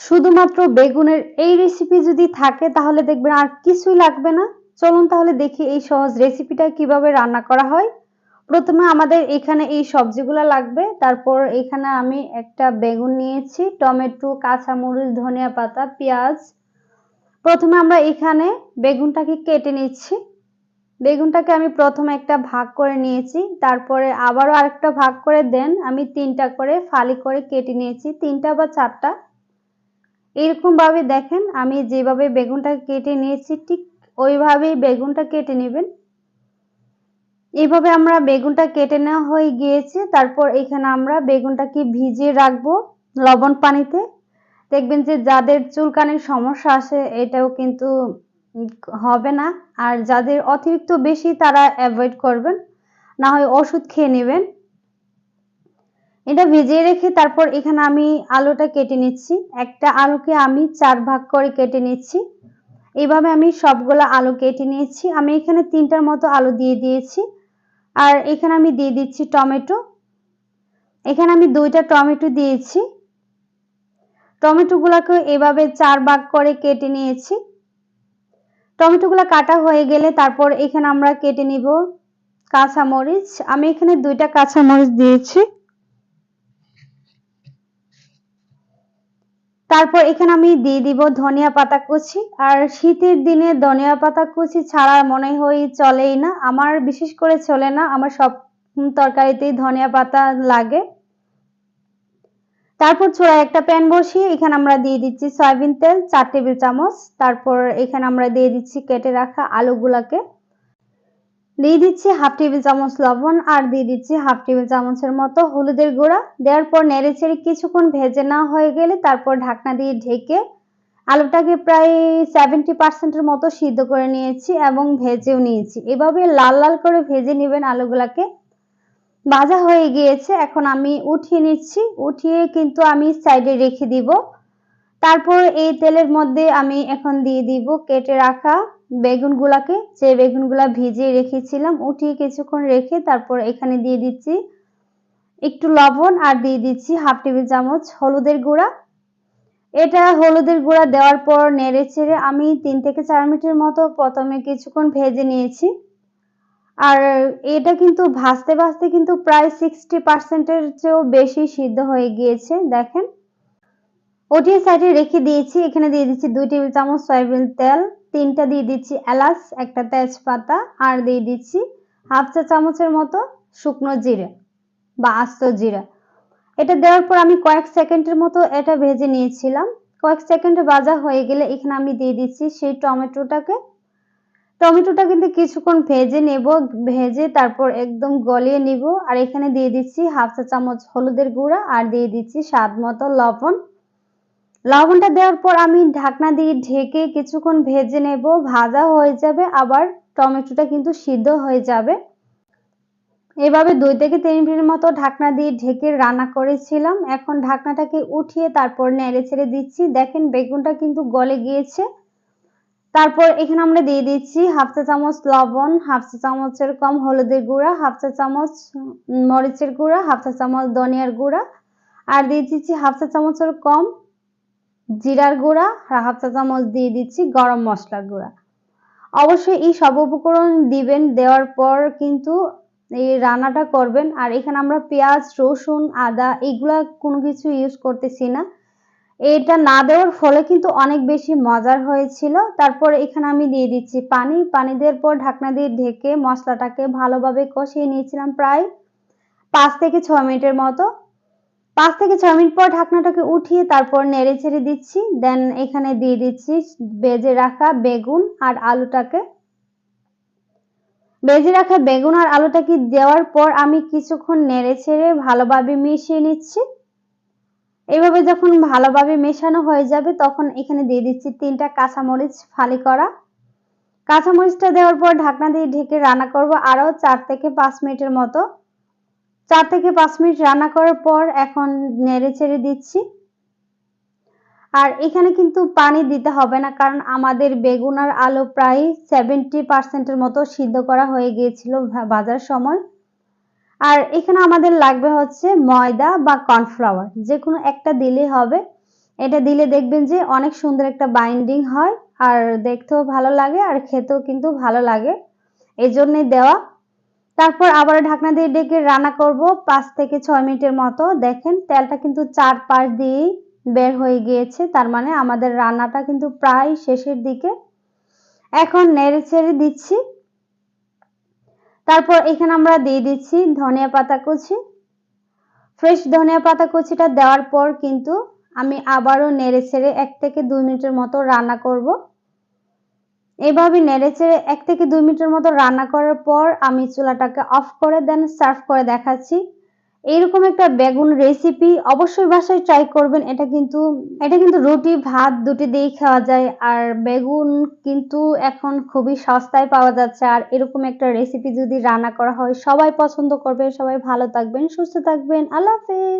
শুধুমাত্র বেগুনের এই রেসিপি যদি থাকে, তাহলে দেখবেন আর কিছুই লাগবে না। চলুন তাহলে দেখি এই সহজ রেসিপিটা কীভাবে রান্না করা হয়। প্রথমে আমাদের এখানে এই সবজিগুলো লাগবে। তারপর এখানে আমি একটা বেগুন নিয়েছি, টমেটো, কাঁচামরিচ, ধনিয়া পাতা, পেঁয়াজ। প্রথমে আমরা এখানে বেগুনটাকে কেটে নিচ্ছি। বেগুনটাকে আমি প্রথমে একটা ভাগ করে নিয়েছি। তারপরে আবারও আরেকটা ভাগ করে দেন, আমি তিনটা করে ফালি করে কেটে নিয়েছি। তিনটা বা চারটা। এরকম ভাবে দেখেন, আমি যেভাবে বেগুনটা কেটে নিয়েছি, ঠিক ওইভাবেই বেগুনটা কেটে নেবেন। এইভাবে আমরা বেগুনটা কেটে নেওয়া হয়ে গিয়েছে, তারপর এখানে আমরা বেগুনটাকে ভিজিয়ে রাখব লবণ পানিতে। দেখবেন যে যাদের চুলকানির সমস্যা আছে, এটাও কিন্তু হবে না। আর যাদের অতিরিক্ত বেশি, তারা অ্যাভয়েড করবেন। না হয় ওষুধ খেয়ে নেবেন। এটা ভিজিয়ে রেখে তারপর এখানে আমি আলুটা কেটে নিচ্ছি। একটা আলুকে আমি চার ভাগ করে কেটে নিচ্ছি। এইভাবে আমি সবগুলো আলু কেটে নিয়েছি। আমি এখানে তিনটার মতো আলু দিয়ে দিয়েছি। আর এখানে আমি দিয়ে দিচ্ছি টমেটো। এখানে আমি দুইটা টমেটো দিয়েছি। টমেটোগুলোকে এভাবে চার ভাগ করে কেটে নিয়েছি। টমেটোগুলো কাটা হয়ে গেলে তারপর এখানে আমরা কেটে নিব কাঁচামরিচ। আমি এখানে দুইটা কাঁচামরিচ দিয়েছি। তারপর এখানে আমি দিয়ে দিব ধনিয়া পাতা কুচি। আর শীতের দিনে ধনিয়া পাতা কুচি ছাড়া মনে হয় চলেই না। আমার বিশেষ করে চলে না, আমার সব তরকারিতেই ধনিয়া পাতা লাগে। তারপর চূড়ায় একটা প্যান বসিয়ে এখানে আমরা দিয়ে দিচ্ছি সয়াবিন তেল, চার টেবিল চামচ। তারপর এখানে আমরা দিয়ে দিচ্ছি কেটে রাখা আলুগুলাকে। দিয়ে দিচ্ছি হাফ টেবিল চামচ লবণ আর দিয়ে দিচ্ছি হাফ টেবিল চামচের মতো হলুদের গুঁড়া। দেওয়ার পর নেড়ে ছেড়ে কিছুক্ষণ ভেজে না হয়ে গেলে তারপর ঢাকনা দিয়ে ঢেকে আলুটাকে প্রায় সেভেন্টি পার্সেন্টের মতো সিদ্ধ করে নিয়েছি এবং ভেজেও নিয়েছি। এভাবে লাল লাল করে ভেজে নেবেন আলুগুলাকে। ভাজা হয়ে গিয়েছে, এখন আমি উঠিয়ে নিচ্ছি। উঠিয়ে কিন্তু আমি সাইডে রেখে দিব। তারপর এই তেলের মধ্যে আমি এখন দিয়ে দিব কেটে রাখা বেগুনগুলাকে, যে বেগুনগুলা ভিজিয়ে রেখেছিলাম উঠিয়ে কিছুক্ষণ রেখে তারপর এখানে দিয়ে দিচ্ছি একটু লবণ আর দিয়ে দিচ্ছি হাফ টেবিল চামচ হলুদের গুঁড়া। এটা হলুদের গুঁড়া দেওয়ার পর নেড়ে চেড়ে আমি তিন থেকে চার মিনিটের মতো প্রথমে কিছুক্ষণ ভেজে নিয়েছি। আর এটা কিন্তু ভাজতে ভাজতে কিন্তু প্রায় সিক্সটি পার্সেন্টের চেয়েও বেশি সিদ্ধ হয়ে গিয়েছে, দেখেন। ওটি সাইডে রেখে দিয়েছি, এখানে দিয়ে দিচ্ছি দুই টেবিল চামচ সয়াবিন তেল। তিনটা দিয়ে দিচ্ছি এলাচ, একটা তেজপাতা, আর দিয়ে দিচ্ছি হাফ চা চামচের মতো শুকনো জিরে বা আস্ত জিরা। এটা দেওয়ার পর আমি কয়েক সেকেন্ডের মতো এটা ভেজে নিয়েছিলাম। কয়েক সেকেন্ডে ভাজা হয়ে গেলে এখানে আমি দিয়ে দিচ্ছি সেই টমেটোটাকে। টমেটোটা কিন্তু কিছুক্ষণ ভেজে নেব, ভেজে তারপর একদম গলিয়ে নিব। আর এখানে দিয়ে দিচ্ছি হাফ চা চামচ হলুদের গুঁড়া আর দিয়ে দিচ্ছি স্বাদ মতো লবণ। লবণটা দেওয়ার পর আমি ঢাকনা দিয়ে ঢেকে কিছুক্ষণ ভেজে নেব। ভাজা হয়ে যাবে, আবার টমেটোটা কিন্তু সিদ্ধ হয়ে যাবে। এভাবে দুই থেকে তিন মিনিটের মতো ঢাকনা দিয়ে ঢেকে রান্না করেছিলাম। এখন ঢাকনাটাকে উঠিয়ে তারপর নেড়ে ছেড়ে দিচ্ছি। দেখেন বেগুনটা কিন্তু গলে গিয়েছে। তারপর এখানে আমরা দিয়ে দিচ্ছি হাফ চা চামচ লবণ, হাফ চা চামচের কম হলুদের গুঁড়া, হাফ চা চামচ মরিচের গুঁড়া, হাফ চা চামচ ধনিয়ার গুঁড়া। আর দিয়ে দিচ্ছি হাফ চা চামচের কম জিরার গুঁড়া হাফ চা চামচ দিয়ে দিচ্ছি গরম মশলার গুঁড়া। অবশ্যই এই সব উপকরণ দিবেন, দেওয়ার পর কিন্তু এই রান্নাটা করবেন। আর এখানে আমরা পেঁয়াজ, রসুন, আদা এগুলা কোনো কিছু ইউজ করতেছি না। এটা না দেওয়ার ফলে কিন্তু অনেক বেশি মজার হয়েছিল। তারপর এখানে আমি দিয়ে দিচ্ছি পানি। পানি দেওয়ার পর ঢাকনা দিয়ে ঢেকে মশলাটাকে ভালোভাবে কষিয়ে নিয়েছিলাম প্রায় পাঁচ থেকে ছ মিনিটের মতো। পাঁচ থেকে ছয় মিনিট পর ঢাকনাটাকে উঠিয়ে তারপর নেড়ে ছেড়ে দিচ্ছি। দেন এখানে দিয়ে দিচ্ছি বেজে রাখা বেগুন আর আলুটাকে। বেজে রাখা বেগুন আর আলুটাকে দেওয়ার পর আমি কিছুক্ষণ নেড়ে ছেড়ে ভালোভাবে মিশিয়ে নিচ্ছি। এইভাবে যখন ভালোভাবে মেশানো হয়ে যাবে তখন এখানে দিয়ে দিচ্ছি তিনটা কাঁচামরিচ ফালি করা। কাঁচামরিচটা দেওয়ার পর ঢাকনা দিয়ে ঢেকে রান্না করব আরও চার থেকে পাঁচ মিনিটের মতো। চার থেকে পাঁচ মিনিট রান্না করার পর এখন নেড়ে ছেড়ে দিচ্ছি। আর এখানে কিন্তু পানি দিতে হবে না, কারণ আমাদের বেগুন আর আলু প্রায় সেভেন্টি পার্সেন্টের মতো সিদ্ধ করা হয়ে গিয়েছিল বাজার সময়। আর এখানে আমাদের লাগবে হচ্ছে ময়দা বা কর্নফ্লাওয়ার, যে কোনো একটা দিলেই হবে। এটা দিলে দেখবেন যে অনেক সুন্দর একটা বাইন্ডিং হয়, আর দেখতেও ভালো লাগে আর খেতেও কিন্তু ভালো লাগে। এই জন্যই দেওয়া তারপর আবার ঢাকনা দিয়ে ডেকে রান্না করব। পাঁচ থেকে ছয় মিনিটের মতো। দেখেন, তেলটা কিন্তু চার পাশ দিয়েই বের হয়ে গিয়েছে। তার মানে আমাদের রান্নাটা কিন্তু প্রায় শেষের দিকে। এখন নেড়ে ছেড়ে দিচ্ছি। তারপর এখানে আমরা দিয়ে দিচ্ছি ধনিয়া পাতা কুচি। ফ্রেশ ধনিয়া পাতা কুচিটা দেওয়ার পর কিন্তু আমি আবারও নেড়ে ছেড়ে এক থেকে দুই মিনিটের মতো রান্না করব। এভাবে নেড়ে চেড়ে এক থেকে দুই মিনিটের মতো রান্না করার পর আমি চুলাটাকে অফ করে দেন সার্ভ করে দেখাচ্ছি। এইরকম একটা বেগুন রেসিপি অবশ্যই বাসায় ট্রাই করবেন। এটা কিন্তু এটা কিন্তু রুটি, ভাত দুটি দিয়েই খাওয়া যায়। আর বেগুন কিন্তু এখন খুবই সস্তায় পাওয়া যাচ্ছে। আর এরকম একটা রেসিপি যদি রান্না করা হয়, সবাই পছন্দ করবে সবাই ভালো থাকবেন, সুস্থ থাকবেন। আল্লাহ হাফেজ।